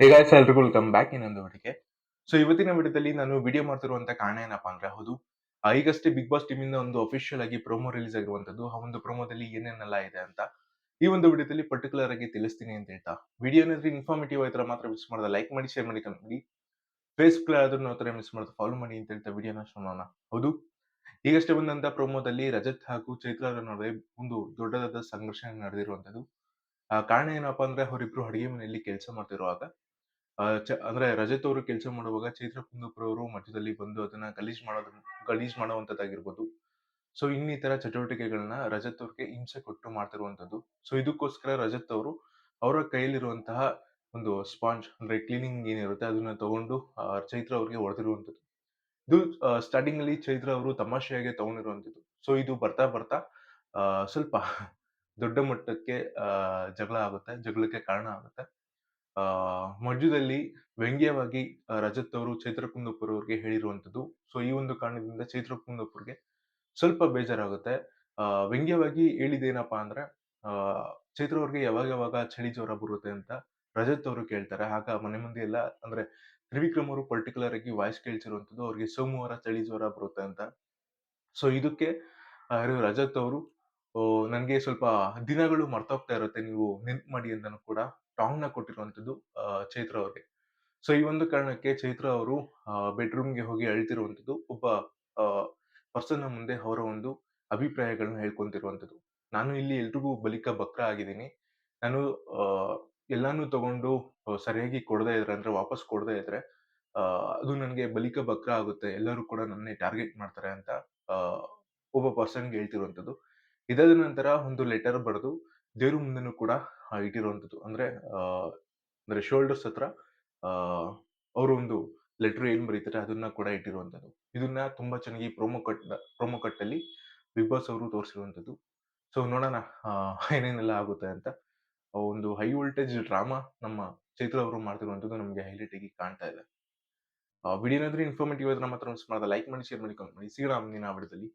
Guys ಎಲ್ರಿಗೂ welcome back ಇನ್ನೊಂದು ವಿಡಿಯೋಗೆ ಸೊ ಇವತ್ತಿನ ವಿಡಿಯೋದಲ್ಲಿ ನಾನು ವಿಡಿಯೋ ಮಾಡ್ತಿರುವಂತ ಕಾರಣ ಏನಪ್ಪಾ ಅಂದ್ರೆ ಹೌದು ಈಗಷ್ಟೇ ಬಿಗ್ ಬಾಸ್ ಟೀಮ್ ಇಂದ ಒಂದು ಅಫಿಷಿಯಲ್ ಆಗಿ ಪ್ರೋಮೋ ರಿಲೀಸ್ ಆಗಿರುವಂತದ್ದು, ಆ ಒಂದು ಪ್ರೊಮೋದಲ್ಲಿ ಏನೇನೆಲ್ಲ ಇದೆ ಅಂತ ಈ ಒಂದು ವಿಡಿಯೋದಲ್ಲಿ ಪರ್ಟಿಕ್ಯುಲರ್ ಆಗಿ ತಿಳಿಸ್ತೀನಿ ಅಂತ ಹೇಳ್ತಾ. ವಿಡಿಯೋ ಏನಾದ್ರೂ ಇನ್ಫಾರ್ಮೇಟಿವ್ ಆಯ್ತರ ಮಾತ್ರ ಮಿಸ್ ಮಾಡೋದ ಲೈಕ್ ಮಾಡಿ ಶೇರ್ ಮಾಡಿ ಕಮೆಂಟ್ ಮಾಡಿ. ಫೇಸ್ಬುಕ್ ಆದ್ರೂ ನಾವು ತರ ಮಿಸ್ ಮಾಡೋದು ಫಾಲೋ ಮಾಡಿ ಅಂತ ಹೇಳ್ತಾ ವಿಡಿಯೋನ ಶುರು ಹೌದು, ಈಗಷ್ಟೇ ಬಂದಂತ ಪ್ರೋಮೋದಲ್ಲಿ ರಜತ್ ಹಾಗೂ ಚೈತ್ರ ನಡುವೆ ಒಂದು ದೊಡ್ಡದಾದ ಸಂಘರ್ಷ ನಡೆದಿರುವಂತದ್ದು. ಆ, ಕಾರಣ ಏನಪ್ಪಾ ಅಂದ್ರೆ ಅವರಿಬ್ರು ಅಡಿಗೆ ಮನೆಯಲ್ಲಿ ಕೆಲಸ ಮಾಡ್ತಿರುವಾಗ ಅಂದ್ರೆ ರಜತ್ ಅವರು ಕೆಲಸ ಮಾಡುವಾಗ ಚೈತ್ರ ಕುಂದಪುರ ಅವರು ಮಧ್ಯದಲ್ಲಿ ಬಂದು ಅದನ್ನ ಗಲೀಜ್ ಮಾಡೋದ್, ಗಲೀಜ್ ಮಾಡುವಂತದ್ದಾಗಿರ್ಬೋದು ಸೊ, ಇನ್ನಿತರ ಚಟುವಟಿಕೆಗಳನ್ನ ರಜತ್ ಅವ್ರಿಗೆ ಹಿಂಸೆ ಕೊಟ್ಟು ಮಾಡ್ತಿರುವಂತದ್ದು ಸೊ, ಇದಕ್ಕೋಸ್ಕರ ರಜತ್ ಅವರು ಅವರ ಕೈಯಲ್ಲಿರುವಂತಹ ಒಂದು ಸ್ಪಾಂಜ್, ಅಂದ್ರೆ ಕ್ಲೀನಿಂಗ್ ಏನಿರುತ್ತೆ ಅದನ್ನ ತಗೊಂಡು ಚೈತ್ರ ಅವ್ರಿಗೆ ಹೊಡೆದಿರುವಂತದ್ದು ಇದು ಸ್ಟಾರ್ಟಿಂಗ್ ಅಲ್ಲಿ ಚೈತ್ರ ಅವರು ತಮಾಷೆಯಾಗಿ ತಗೊಂಡಿರುವಂತದ್ದು ಸೊ, ಇದು ಬರ್ತಾ ಬರ್ತಾ ಸ್ವಲ್ಪ ದೊಡ್ಡ ಮಟ್ಟಕ್ಕೆ ಜಗಳ ಆಗುತ್ತೆ, ಜಗಳಕ್ಕೆ ಕಾರಣ ಆಗುತ್ತೆ. ಆ, ಮಧ್ಯದಲ್ಲಿ ವ್ಯಂಗ್ಯವಾಗಿ ರಜತ್ ಅವರು ಚೈತ್ರ ಕುಂದಪುರ್ ಅವ್ರಿಗೆ ಹೇಳಿರುವಂತದ್ದು ಸೊ ಈ ಒಂದು ಕಾರಣದಿಂದ ಚೈತ್ರ ಕುಂದಪುರ್ಗೆ ಸ್ವಲ್ಪ ಬೇಜಾರಾಗುತ್ತೆ. ಆ, ವ್ಯಂಗ್ಯವಾಗಿ ಹೇಳಿದೇನಪ್ಪ ಅಂದ್ರೆ, ಆ, ಚೈತ್ರ ಅವ್ರಿಗೆ ಯಾವಾಗ ಯಾವಾಗ ಚಳಿ ಜ್ವರ ಬರುತ್ತೆ ಅಂತ ರಜತ್ ಅವರು ಕೇಳ್ತಾರೆ. ಆಗ ಮನೆ ಮಂದಿ ಎಲ್ಲ ಅಂದ್ರೆ ತ್ರಿವಿಕ್ರಮ್ ಅವರು ಪರ್ಟಿಕ್ಯುಲರ್ ಆಗಿ ವಾಯ್ಸ್ ಕೇಳ್ತಿರುವಂತದ್ದು ಅವ್ರಿಗೆ ಸೋಮವಾರ ಚಳಿ ಜ್ವರ ಬರುತ್ತೆ ಅಂತ. ಸೊ ಇದಕ್ಕೆ ರಜತ್ ಅವರು ನನಗೆ ಸ್ವಲ್ಪ ದಿನಗಳು ಮರ್ತೋಗ್ತಾ ಇರುತ್ತೆ. ನೀವು ನೆನ್ಪು ಮಾಡಿ ಅಂತಾನು ಕೂಡ ಟಾಂಗ್ನ ಕೊಟ್ಟಿರುವಂತದ್ದು ಚೈತ್ರ ಅವ್ರಿಗೆ. ಸೊ, ಈ ಒಂದು ಕಾರಣಕ್ಕೆ ಚೈತ್ರ ಅವರು ಬೆಡ್ರೂಮ್ಗೆ ಹೋಗಿ ಅಳ್ತಿರುವಂತದ್ದು ಒಬ್ಬ ಪರ್ಸನ್ ಮುಂದೆ ಅವರ ಒಂದು ಅಭಿಪ್ರಾಯಗಳನ್ನ ಹೇಳ್ಕೊಂತಿರುವಂಥದ್ದು. ನಾನು ಇಲ್ಲಿ ಎಲ್ರಿಗೂ ಬಲಿಕ ಬಕ್ರ ಆಗಿದ್ದೀನಿ. ನಾನು ಎಲ್ಲಾನು ತಗೊಂಡು ಸರಿಯಾಗಿ ಕೊಡದೇ ಇದ್ರೆ, ಅಂದ್ರೆ ವಾಪಸ್ ಕೊಡದೇ ಇದ್ರೆ ಅದು ನನಗೆ ಬಲಿಕ ಬಕ್ರ ಆಗುತ್ತೆ. ಎಲ್ಲರೂ ಕೂಡ ನನ್ನೇ ಟಾರ್ಗೆಟ್ ಮಾಡ್ತಾರೆ ಅಂತ ಒಬ್ಬ ಪರ್ಸನ್ಗೆ ಹೇಳ್ತಿರುವಂತದ್ದು ಇದಾದ ನಂತರ ಒಂದು ಲೆಟರ್ ಬರೆದು ದೇವ್ರ ಮುಂದೆನೂ ಕೂಡ ಇಟ್ಟಿರುವಂಥದ್ದು ಅಂದ್ರೆ ಅಂದ್ರೆ ಶೋಲ್ಡರ್ಸ್ ಹತ್ರ ಅವರು ಒಂದು ಲೆಟರ್ ಏನ್ ಬರೀತಾರೆ ಅದನ್ನ ಕೂಡ ಇಟ್ಟಿರುವಂತದ್ದು. ಇದನ್ನ ತುಂಬಾ ಚೆನ್ನಾಗಿ ಪ್ರೊಮೋ ಕಟ್ ಪ್ರೊಮೋ ಕಟ್ ಅಲ್ಲಿ ಬಿಗ್ ಬಾಸ್ ಅವರು ತೋರಿಸಿರುವಂತದ್ದು. ಸೊ ನೋಡೋಣ ಏನೇನೆಲ್ಲ ಆಗುತ್ತೆ ಅಂತ. ಒಂದು ಹೈ ವೋಲ್ಟೇಜ್ ಡ್ರಾಮಾ ನಮ್ಮ ಚೈತ್ರ ಅವರು ಮಾಡ್ತಿರುವಂತದ್ದು ನಮಗೆ ಹೈಲೈಟ್ ಆಗಿ ಕಾಣ್ತಾ ಇದೆ. ವಿಡಿಯೋ ಏನಾದ್ರೂ ಇನ್ಫಾರ್ಮೇಟಿವ್ ಆದ್ರೆ ನಮ್ಮ ಹತ್ರ ಮಿಸ್ ಮಾಡಿದ. ಲೈಕ್ ಮಾಡಿ ಶೇರ್ ಮಾಡಿ ಕಮೆಂಟ್ ಮಾಡಿ. ಸಿಗೋಣ ಮುಂದಿನ ವಿಡಿಯೋದಲ್ಲಿ.